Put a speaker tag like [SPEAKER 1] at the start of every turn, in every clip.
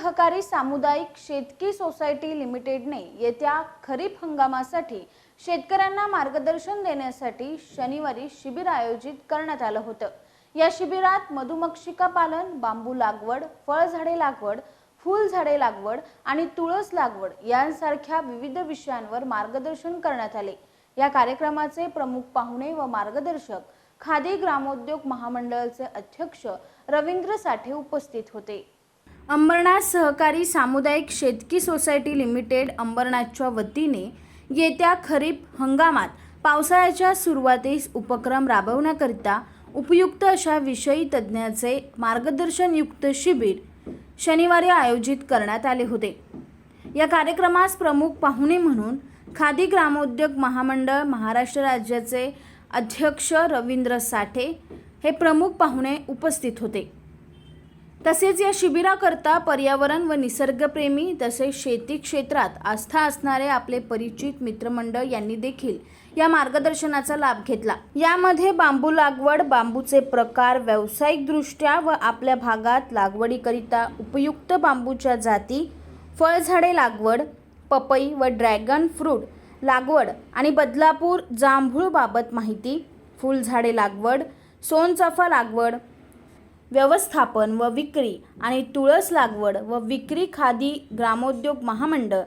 [SPEAKER 1] सहकारी सामुदायिक शेतकी सोसायटी लिमिटेडने येत्या खरीप हंगामासाठी शेतकऱ्यांना मार्गदर्शन देण्यासाठी शनिवारी शिबिर आयोजित करण्यात आलं होतं. या शिबिरात मधुमक्षिका पालन बांबू लागवड फळझाडे लागवड फुलझाडे लागवड आणि तुळस लागवड यांसारख्या विविध विषयांवर मार्गदर्शन करण्यात आले. या कार्यक्रमाचे प्रमुख पाहुणे व मार्गदर्शक खादी ग्रामोद्योग महामंडळाचे अध्यक्ष रवींद्र साठे उपस्थित होते. अंबरनाथ सहकारी सामुदायिक शेतकी सोसायटी लिमिटेड अंबरनाथच्या वतीने येत्या खरीप हंगामात पावसाळ्याच्या सुरुवातीस उपक्रम राबवण्याकरिता उपयुक्त अशा विषयी तज्ज्ञाचे मार्गदर्शनयुक्त शिबिर शनिवारी आयोजित करण्यात आले होते. या कार्यक्रमास प्रमुख पाहुणे म्हणून खादी ग्रामोद्योग महामंडळ महाराष्ट्र राज्याचे अध्यक्ष रवींद्र साठे हे प्रमुख पाहुणे उपस्थित होते. तसेच या शिबिराकरता पर्यावरण व निसर्गप्रेमी तसेच शेती क्षेत्रात आस्था असणारे आपले परिचित मित्रमंडळ यांनी देखील या मार्गदर्शनाचा लाभ घेतला. यामध्ये बांबू लागवड बांबूचे प्रकार व्यावसायिकदृष्ट्या व आपल्या भागात लागवडीकरिता उपयुक्त बांबूच्या जाती फळझाडे लागवड पपई व ड्रॅगन फ्रूट लागवड आणि बदलापूर जांभूळबाबत माहिती फुलझाडे लागवड सोनचाफा लागवड व्यवस्थापन व विक्री आणि तुळस लागवड व विक्री खादी ग्रामोद्योग महामंडळ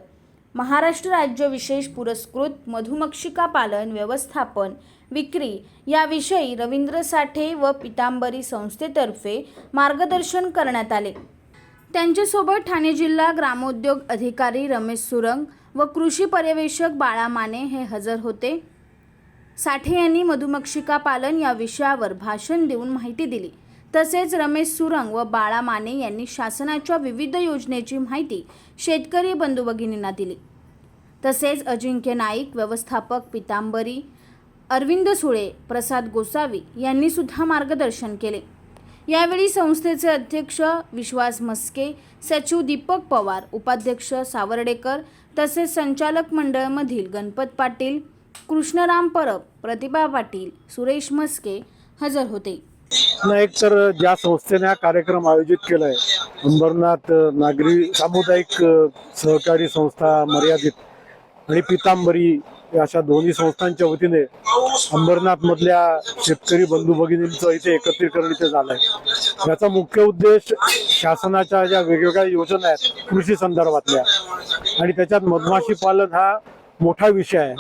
[SPEAKER 1] महाराष्ट्र राज्य विशेष पुरस्कृत मधुमक्षिका पालन व्यवस्थापन विक्री याविषयी रवींद्र साठे व पितांबरी संस्थेतर्फे मार्गदर्शन करण्यात आले. त्यांच्यासोबत ठाणे जिल्हा ग्रामोद्योग अधिकारी रमेश सुरंग व कृषी पर्यवेक्षक बाळा माने हे हजर होते. साठे यांनी मधुमक्षिका पालन या विषयावर भाषण देऊन माहिती दिली. तसेच रमेश सुरंग व बाळा माने यांनी शासनाच्या विविध योजनेची माहिती शेतकरी बंधू भगिनींना दिली. तसेच अजिंक्य नाईक व्यवस्थापक पितांबरी अरविंद सुळे प्रसाद गोसावी यांनी सुद्धा मार्गदर्शन केले. यावेळी संस्थेचे अध्यक्ष विश्वास मस्के सचिव दीपक पवार उपाध्यक्ष सावर्डेकर तसेच संचालक मंडळमधील गणपत पाटील कृष्णराम परब प्रतिभा पाटील सुरेश मस्के हजर होते.
[SPEAKER 2] ना एक तर ज्या संस्थेने हा कार्यक्रम आयोजित केलाय अंबरनाथ नागरी सामुदायिक सहकारी संस्था मर्यादित आणि पितांबरी या अशा दोन्ही संस्थांच्या वतीने अंबरनाथ मधल्या शेतकरी बंधू भगिनींचं इथे एकत्रीकरण इथे झालंय. याचा मुख्य उद्देश शासनाच्या ज्या वेगवेगळ्या योजना आहेत कृषी संदर्भातल्या. आणि त्याच्यात मधमाशी पालन हा मोठा विषय आहे.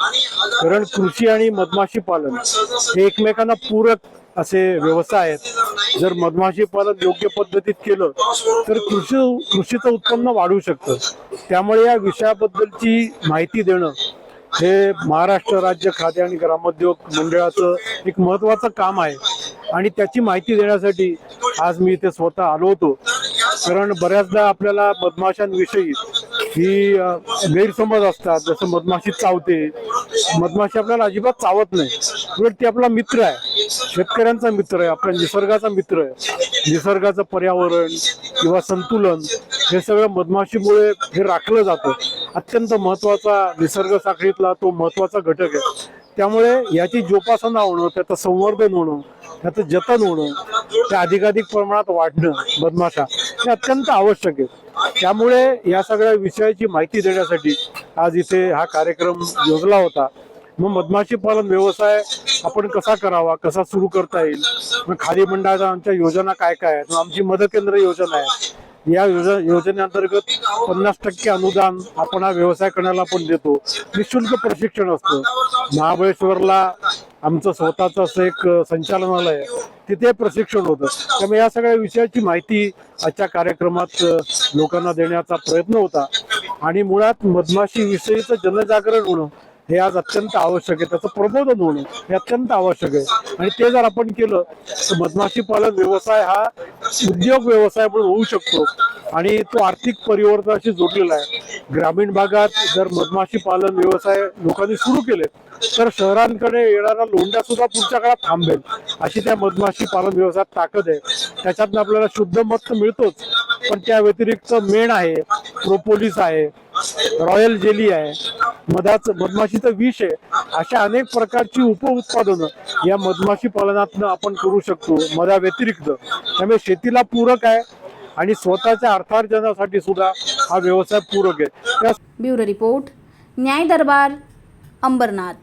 [SPEAKER 2] कारण कृषी आणि मधमाशी पालन हे एकमेकांना पूरक असे व्यवसाय आहेत. जर मधमाशी पालन योग्य पद्धतीत केलं तर कृषी कृषीचं उत्पन्न वाढू शकतं. त्यामुळे या विषयाबद्दलची माहिती देणं हे महाराष्ट्र राज्य खाद्य आणि ग्रामोद्योग मंडळाचं एक महत्वाचं काम आहे. आणि त्याची माहिती देण्यासाठी आज मी इथे स्वतः आलो होतो. कारण बऱ्याचदा आपल्याला मधमाशांविषयी ही गैरसमज असतात. जसं मधमाशी चावते. मधमाशी आपल्याला अजिबात चावत नाही. उलट ती आपला मित्र आहे. शेतकऱ्यांचा मित्र आहे. आपल्या निसर्गाचा मित्र आहे. निसर्गाचं पर्यावरण किंवा संतुलन हे सगळं मधमाशीमुळे हे राखलं जातं. अत्यंत महत्त्वाचा निसर्ग साखळीतला तो महत्त्वाचा घटक आहे. त्यामुळे याची जोपासना होणं त्याचं संवर्धन होणं त्याचं जतन होणं ते अधिकाधिक प्रमाणात वाढणं मधमाशा हे अत्यंत आवश्यक आहे. त्यामुळे या सगळ्या विषयाची माहिती देण्यासाठी आज इथे हा कार्यक्रम योजला होता. मग मधमाशी पालन व्यवसाय आपण कसा करावा कसा सुरू करता येईल? मग खाली मंडळाच्या आमच्या योजना काय काय आहेत? मग आमची मदत केंद्र योजना आहे. या योजना योजनेअंतर्गत पन्नास टक्के अनुदान आपण हा व्यवसाय करण्याला आपण देतो. निशुल्क प्रशिक्षण असतं. महाबळेश्वरला आमचं स्वतःच असं एक संचालनालय तिथे प्रशिक्षण होतं. त्यामुळे या सगळ्या विषयाची माहिती आजच्या कार्यक्रमात लोकांना देण्याचा प्रयत्न होता. आणि मुळात मधमाशी विषयीचं जनजागरण होणं हे आज अत्यंत आवश्यक आहे. त्याचं प्रबोधन होणं हे अत्यंत आवश्यक आहे. आणि ते जर आपण केलं तर मधमाशी पालन व्यवसाय हा उद्योग व्यवसाय म्हणून होऊ शकतो. आणि तो आर्थिक परिवर्तनाशी जोडलेला आहे. ग्रामीण भागात जर मधमाशी पालन व्यवसाय लोकांनी सुरू केले तर शहरांकडे येणारा लोंढा सुद्धा पुढच्या काळात थांबेल. अशी त्या मधमाशी पालन व्यवसायात ताकद आहे. त्याच्यातनं आपल्याला शुद्ध मत मिळतोच. पण त्या व्यतिरिक्त मेण आहे प्रोपोलिस आहे रॉयल जेली आहे मधाच मधमाशीचं विष आहे. अशा अनेक प्रकारची उप उत्पादनं या मधमाशी पालनातनं आपण करू शकतो मधा व्यतिरिक्त. त्यामुळे शेतीला पूरक आहे आणि स्वतःच्या अर्थार्जनासाठी सुद्धा हा व्यवसाय पूरक आहे.
[SPEAKER 1] ब्युरो रिपोर्ट न्याय दरबार अंबरनाथ.